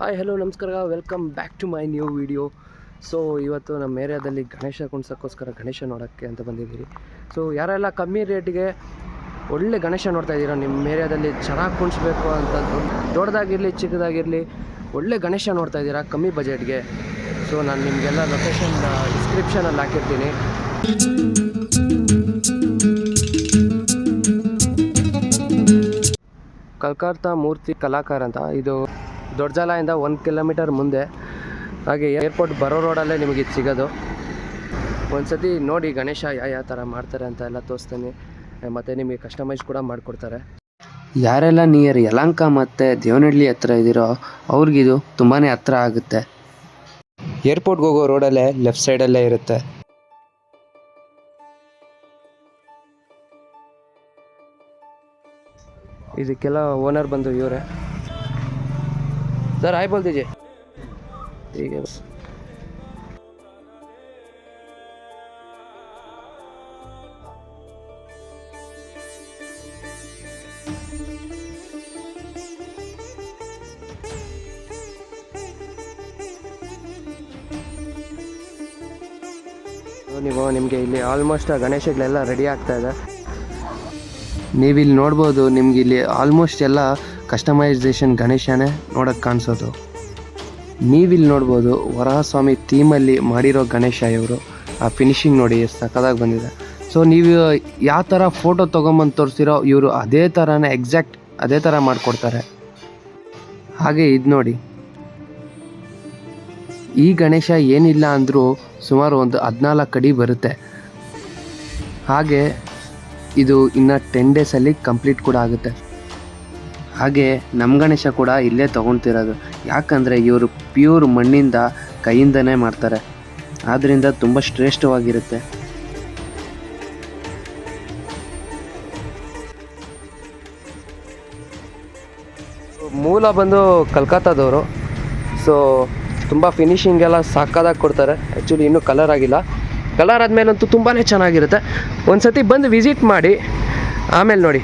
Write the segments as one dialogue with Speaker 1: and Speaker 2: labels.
Speaker 1: Hi hello ನಮಸ್ಕಾರ. Welcome back to my new video so ಇವತ್ತು ನಮ್ಮ ಏರಿಯಾದಲ್ಲಿ ಗಣೇಶ ಕುಣ್ಸೋಕ್ಕೋಸ್ಕರ ಗಣೇಶ ನೋಡೋಕ್ಕೆ ಅಂತ ಬಂದಿದ್ದೀರಿ. ಸೊ ಯಾರೆಲ್ಲ ಕಮ್ಮಿ ರೇಟ್ಗೆ ಒಳ್ಳೆ ಗಣೇಶ ನೋಡ್ತಾ ಇದ್ದೀರಾ? ನಿಮ್ಮ ಏರಿಯಾದಲ್ಲಿ ಚೆನ್ನಾಗಿ ಕುಣಿಸ್ಬೇಕು ಅಂತ ದೊಡ್ಡದಾಗಿರಲಿ, ಚಿಕ್ಕದಾಗಿರಲಿ, ಒಳ್ಳೆ ಗಣೇಶ ನೋಡ್ತಾ ಇದ್ದೀರಾ ಕಮ್ಮಿ ಬಜೆಟ್ಗೆ ಸೊ ನಾನು ನಿಮಗೆಲ್ಲ ಲೊಕೇಶನ್ ಡಿಸ್ಕ್ರಿಪ್ಷನಲ್ಲಿ ಹಾಕಿರ್ತೀನಿ. ಕಲ್ಕತ್ತಾ ಮೂರ್ತಿ ಕಲಾಕಾರ ಅಂತ. ಇದು ದೊಡ್ಡಜಾಲದಿಂದ ಒಂದು ಕಿಲೋಮೀಟರ್ ಮುಂದೆ. ಹಾಗೆ ಏರ್ಪೋರ್ಟ್ ಬರೋ ರೋಡಲ್ಲೇ ನಿಮಗೆ ಇದು ಸಿಗೋದು. ಒಂದ್ಸತಿ ನೋಡಿ ಗಣೇಶ ಯಾವ ಯಾವ ಥರ ಮಾಡ್ತಾರೆ ಅಂತ ಎಲ್ಲ ತೋರಿಸ್ತೀನಿ. ಮತ್ತು ನಿಮಗೆ ಕಸ್ಟಮೈಸ್ ಕೂಡ ಮಾಡಿಕೊಡ್ತಾರೆ. ಯಾರೆಲ್ಲ ನಿಯರ್ ಯಲಂಕ ಮತ್ತು ದೇವನಹಳ್ಳಿ ಹತ್ರ ಇದ್ದೀರೋ ಅವ್ರಿಗಿದು ತುಂಬಾ ಹತ್ರ ಆಗುತ್ತೆ. ಏರ್ಪೋರ್ಟ್ಗೆ ಹೋಗೋ ರೋಡಲ್ಲೇ ಲೆಫ್ಟ್ ಸೈಡಲ್ಲೇ ಇರುತ್ತೆ. ಇದಕ್ಕೆಲ್ಲ ಓನರ್ ಬಂದು ಇವರೇ. सर आए बोल दीजिए ठीक है बस ನೀವು ನಿಮಗೆ ಇಲ್ಲಿ ಆಲ್ಮೋಸ್ಟ್ ಗಣೇಶಗಳೆಲ್ಲ ರೆಡಿ ಆಗ್ತಾ ಇದೆ ನೀವಿಲ್ಲಿ ನೋಡ್ಬೋದು ನಿಮ್ಗೆ ಇಲ್ಲಿ ಆಲ್ಮೋಸ್ಟ್ ಎಲ್ಲ ಕಸ್ಟಮೈಸೇಷನ್ ಗಣೇಶನೇ ನೋಡಕ್ಕೆ ಕಾಣಿಸೋದು. ನೀವಿಲ್ಲಿ ನೋಡ್ಬೋದು ವರಹಸ್ವಾಮಿ ಥೀಮಲ್ಲಿ ಮಾಡಿರೋ ಗಣೇಶ ಇವರು. ಆ ಫಿನಿಶಿಂಗ್ ನೋಡಿ ಸಕ್ಕದಾಗಿ ಬಂದಿದೆ. ಸೊ ನೀವು ಯಾವ ಥರ ಫೋಟೋ ತೊಗೊಂಬಂದು ತೋರಿಸಿರೋ ಇವರು ಅದೇ ಥರನೇ ಎಕ್ಸಾಕ್ಟ್ ಅದೇ ಥರ ಮಾಡಿಕೊಡ್ತಾರೆ. ಹಾಗೆ ಇದು ನೋಡಿ. ಈ ಗಣೇಶ ಏನಿಲ್ಲ ಅಂದರೂ ಸುಮಾರು ಒಂದು ಹದಿನಾಲ್ಕು ಅಡಿ ಬರುತ್ತೆ. ಹಾಗೆ ಇದು ಇನ್ನು ಟೆನ್ ಡೇಸಲ್ಲಿ ಕಂಪ್ಲೀಟ್ ಕೂಡ ಆಗುತ್ತೆ. ಹಾಗೆ ನಮ್ಮ ಗಣೇಶ ಕೂಡ ಇಲ್ಲೇ ತೊಗೊಳ್ತಿರೋದು ಯಾಕಂದರೆ ಇವರು ಪ್ಯೂರ್ ಮಣ್ಣಿಂದ ಕೈಯಿಂದನೇ ಮಾಡ್ತಾರೆ. ಆದ್ದರಿಂದ ತುಂಬ ಶ್ರೇಷ್ಠವಾಗಿರುತ್ತೆ. ಮೂಲ ಬಂದು ಕಲ್ಕತ್ತಾದವರು. ಸೊ ತುಂಬ ಫಿನಿಶಿಂಗ್ ಎಲ್ಲ ಸಾಕಾದಾಗಿ ಕೊಡ್ತಾರೆ. ಆ್ಯಕ್ಚುಲಿ ಇನ್ನೂ ಕಲರ್ ಆಗಿಲ್ಲ. ಕಲರ್ ಆದಮೇಲಂತೂ ತುಂಬಾ ಚೆನ್ನಾಗಿರುತ್ತೆ. ಒಂದು ಸತಿ ಬಂದು ವಿಸಿಟ್ ಮಾಡಿ, ಆಮೇಲೆ ನೋಡಿ.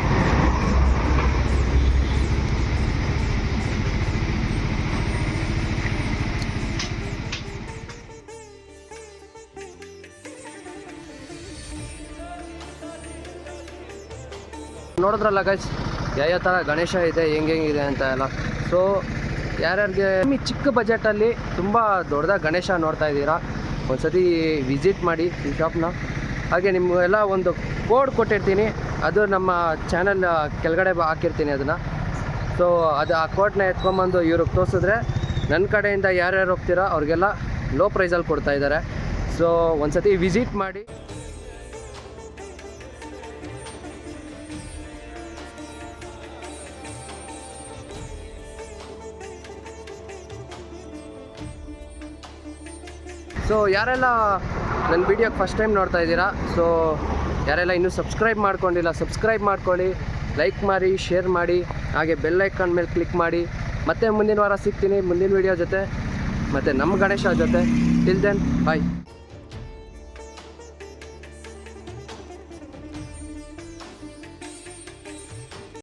Speaker 1: ನೋಡಿದ್ರಲ್ಲ ಗೈಸ್ ಯಾವ ಥರ ಗಣೇಶ ಇದೆ, ಹೆಂಗೆ ಹೆಂಗಿದೆ ಅಂತ ಎಲ್ಲ. ಸೊ ಯಾರ್ಯಾರಿಗೆ ನಿಮ್ಮ ಚಿಕ್ಕ ಬಜೆಟಲ್ಲಿ ತುಂಬ ದೊಡ್ಡದಾಗಿ ಗಣೇಶ ನೋಡ್ತಾ ಇದ್ದೀರಾ, ಒಂದ್ಸತಿ ವಿಸಿಟ್ ಮಾಡಿ ಈ ಶಾಪ್ನ ಹಾಗೆ ನಿಮಗೆಲ್ಲ ಒಂದು ಕೋಡ್ ಕೊಟ್ಟಿರ್ತೀನಿ, ಅದು ನಮ್ಮ ಚಾನಲ್ ಕೆಳಗಡೆ ಹಾಕಿರ್ತೀನಿ ಅದನ್ನು. ಸೊ ಅದು ಆ ಕೋಡ್ನ ಎತ್ಕೊಂಬಂದು ಇವ್ರಿಗೆ ತೋರಿಸಿದ್ರೆ ನನ್ನ ಕಡೆಯಿಂದ ಯಾರ್ಯಾರು ಹೋಗ್ತೀರಾ, ಅವ್ರಿಗೆಲ್ಲ ಲೋ ಪ್ರೈಸಲ್ಲಿ ಕೊಡ್ತಾ ಇದ್ದಾರೆ. ಸೊ ಒಂದ್ಸತಿ ವಿಸಿಟ್ ಮಾಡಿ. ಸೊ ಯಾರೆಲ್ಲ ನನ್ನ ವಿಡಿಯೋಗೆ ಫಸ್ಟ್ ಟೈಮ್ ನೋಡ್ತಾ ಇದ್ದೀರಾ ಸೊ ಯಾರೆಲ್ಲ ಇನ್ನೂ ಸಬ್ಸ್ಕ್ರೈಬ್ ಮಾಡ್ಕೊಂಡಿಲ್ಲ ಸಬ್ಸ್ಕ್ರೈಬ್ ಮಾಡ್ಕೊಳ್ಳಿ ಲೈಕ್ ಮಾಡಿ ಶೇರ್ ಮಾಡಿ, ಹಾಗೆ ಬೆಲ್ ಐಕಾನ್ ಮೇಲೆ ಕ್ಲಿಕ್ ಮಾಡಿ. ಮತ್ತೆ ಮುಂದಿನ ವಾರ ಸಿಗ್ತೀನಿ, ಮುಂದಿನ ವಿಡಿಯೋ ಜೊತೆ. ಮತ್ತು ನಮ್ಮ ಗಣೇಶ ಜೊತೆ. Till then bye